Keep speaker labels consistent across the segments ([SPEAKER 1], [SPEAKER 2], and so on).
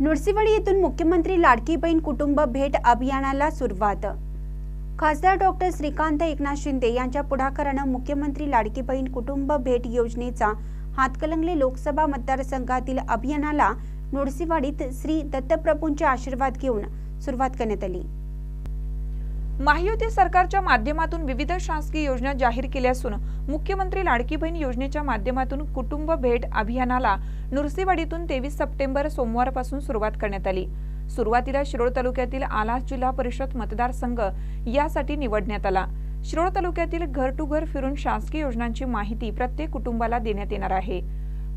[SPEAKER 1] नृसिंहवाडी येथून मुख्यमंत्री लाडकी बहीण कुटुंब भेट अभियानाला सुरुवात. खासदार डॉक्टर श्रीकांत एकनाथ शिंदे यांच्या पुढाकारानं मुख्यमंत्री लाडकी बहीण कुटुंब भेट योजनेचा हातकलंगले लोकसभा मतदारसंघातील अभियानाला नृसिंहवाडीत श्री दत्तप्रभूंचे आशीर्वाद घेऊन सुरुवात करण्यात आली.
[SPEAKER 2] महायुती सरकारच्या माध्यमातून विविध शासकीय योजना जाहीर केल्या असून मुख्यमंत्री लाडकी बहीण योजनेच्या माध्यमातून कुटुंब भेट अभियानाला नुरसीवाडीतून तेवीस सप्टेंबर सोमवारपासून सुरुवात करण्यात आली. सुरुवातीला शिरोळ तालुक्यातील आलास जिल्हा परिषद मतदारसंघ यासाठी निवडण्यात आला. शिरोळ तालुक्यातील घर टू घर फिरून शासकीय योजनांची माहिती प्रत्येक कुटुंबाला देण्यात येणार आहे.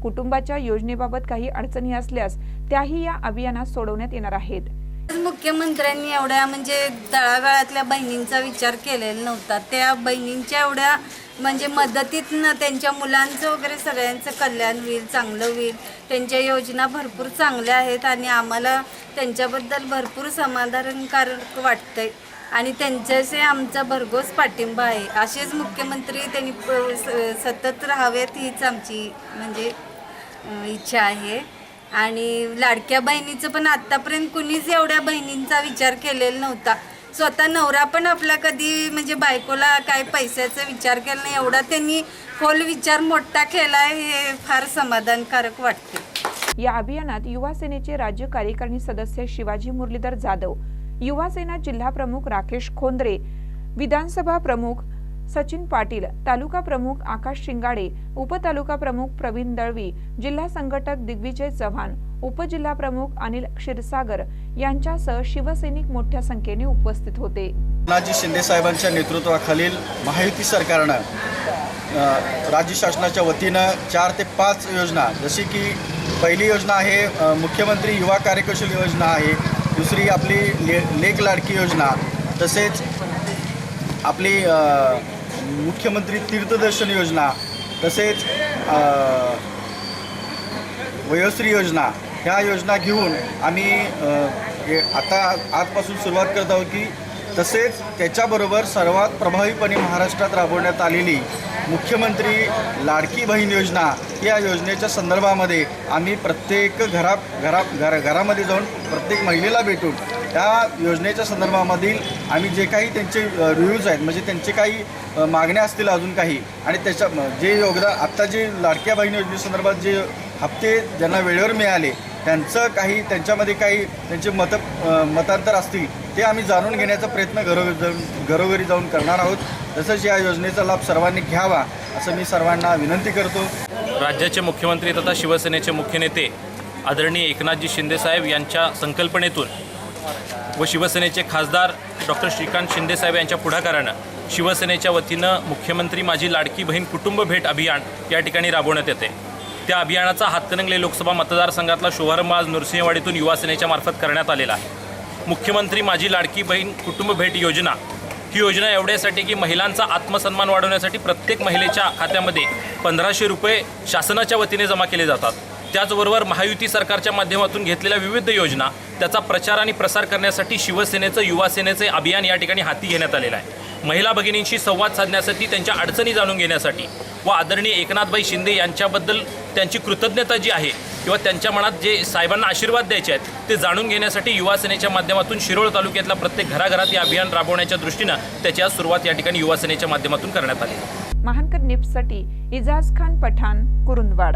[SPEAKER 2] कुटुंबाच्या योजनेबाबत काही अडचणी असल्यास त्याही या अभियानात सोडवण्यात येणार आहेत.
[SPEAKER 3] मुख्यमंत्र्यांनी एवढ्या म्हणजे तळागाळातल्या बहिणींचा विचार केलेला नव्हता. त्या बहिणींच्या एवढ्या म्हणजे मदतीतनं त्यांच्या मुलांचं वगैरे सगळ्यांचं कल्याण होईल चांगलं होईल. त्यांच्या योजना भरपूर चांगल्या आहेत आणि आम्हाला त्यांच्याबद्दल भरपूर समाधानकारक वाटतंय. आणि त्यांच्याशी आमचा भरघोस पाठिंबा आहे. असेच मुख्यमंत्री त्यांनी प- स- सतत राहावेत हीच आमची म्हणजे इच्छा आहे. आणि लाडक्या बहिणीचं पण आत्तापर्यंत कुणीच एवढ्या बहिणींचा विचार केलेला नव्हता. स्वतः नवरा पण आपला कधी म्हणजे बायकोला काय पैशाचा विचार केला नाही एवढा त्यांनी खोल विचार मोठा केलाय हे फार समाधानकारक वाटते
[SPEAKER 2] या अभियानात युवा सेनेचे राज्य कार्यकारिणी सदस्य शिवाजी मुरलीधर जाधव युवा सेना जिल्हा प्रमुख राकेश खोंद्रे विधानसभा प्रमुख सचिन पाटील तालुका प्रमुख आकाश शिंगाडे उपतालुका प्रमुख प्रवीण दळवी जिल्हा संघटक दिग्विजय चव्हाण उपजिल्हा प्रमुख अनिल क्षीरसागर यांच्यासह शिवसैनिक मोठ्या संख्येने उपस्थित होते.
[SPEAKER 4] राजी शिंदे साहेबांच्या नेतृत्वाखालील महायुती सरकारनं राज्य शासनाच्या वतीनं चार ते पाच योजना जशी की पहिली योजना आहे मुख्यमंत्री युवा कार्यकुशल योजना आहे दुसरी आपली ले लेक लाडकी योजना तसेच आपली मुख्यमंत्री तीर्थदर्शन योजना तसेच वयोश्री योजना ह्या योजना घेऊन आम्ही आता आजपासून सुरुवात करत आहोत की तसेच त्याच्याबरोबर सर्वात प्रभावीपणे महाराष्ट्रात राबवण्यात आलेली मुख्यमंत्री लाडकी बहीण योजना या योजनेच्या संदर्भामध्ये आम्ही प्रत्येक घरा घरा घर घरामध्ये जाऊन प्रत्येक महिलेला भेटून त्या योजनेच्या संदर्भामधील आम्ही जे काही त्यांचे रिव्ह्यूज आहेत म्हणजे त्यांचे काही मागण्या असतील अजून काही आणि त्याच्या जे योगदान आत्ता जे लाडक्या बहीण योजनेसंदर्भात जे हप्ते ज्यांना वेळेवर मिळाले त्यांचं काही त्यांच्यामध्ये काही त्यांचे मत मतांतर असतील ते आम्ही जाणून घेण्याचा प्रयत्न घरोघरी जाऊन घरोघरी जाऊन करणार आहोत. तसंच या योजनेचा लाभ सर्वांनी घ्यावा असं मी सर्वांना विनंती करतो.
[SPEAKER 5] राज्याचे मुख्यमंत्री तथा शिवसेनेचे मुख्य नेते आदरणीय एकनाथजी शिंदेसाहेब यांच्या संकल्पनेतून व शिवसेनेचे खासदार डॉक्टर श्रीकांत शिंदेसाहेब यांच्या पुढाकारानं शिवसेनेच्या वतीनं मुख्यमंत्री माझी लाडकी बहीण कुटुंब भेट अभियान या ठिकाणी राबवण्यात येते. त्या अभियानाचा हातकणंगले लोकसभा मतदारसंघातला शुभारंभ आज नृसिंहवाडीतून युवासेनेच्या मार्फत करण्यात आलेला आहे. मुख्यमंत्री माझी लाडकी बहीण कुटुंब भेट योजना ही योजना एवढ्यासाठी की महिलांचा आत्मसन्मान वाढवण्यासाठी प्रत्येक महिलेच्या खात्यामध्ये पंधराशे रुपये शासनाच्या वतीने जमा केले जातात. त्याचबरोबर महायुती सरकारच्या माध्यमातून घेतलेल्या विविध योजना त्याचा प्रचार आणि प्रसार करण्यासाठी शिवसेनेचं युवासेनेचे अभियान या ठिकाणी हाती घेण्यात आलेलं आहे. महिला भगिनींशी संवाद साधण्यासाठी त्यांच्या अडचणी जाणून घेण्यासाठी व आदरणीय एकनाथभाई शिंदे यांच्याबद्दल त्यांची कृतज्ञता जी आहे किंवा त्यांच्या मनात जे साहेबांना आशीर्वाद द्यायचे आहेत ते जाणून घेण्यासाठी युवासेनेच्या माध्यमातून शिरोळ तालुक्यातल्या प्रत्येक घराघरात हे अभियान राबवण्याच्या दृष्टीनं त्याची आज सुरुवात या ठिकाणी युवासेनेच्या माध्यमातून करण्यात आली
[SPEAKER 2] महानकर निप्ससाठी इजाज खान पठाण कुरुंदवाड.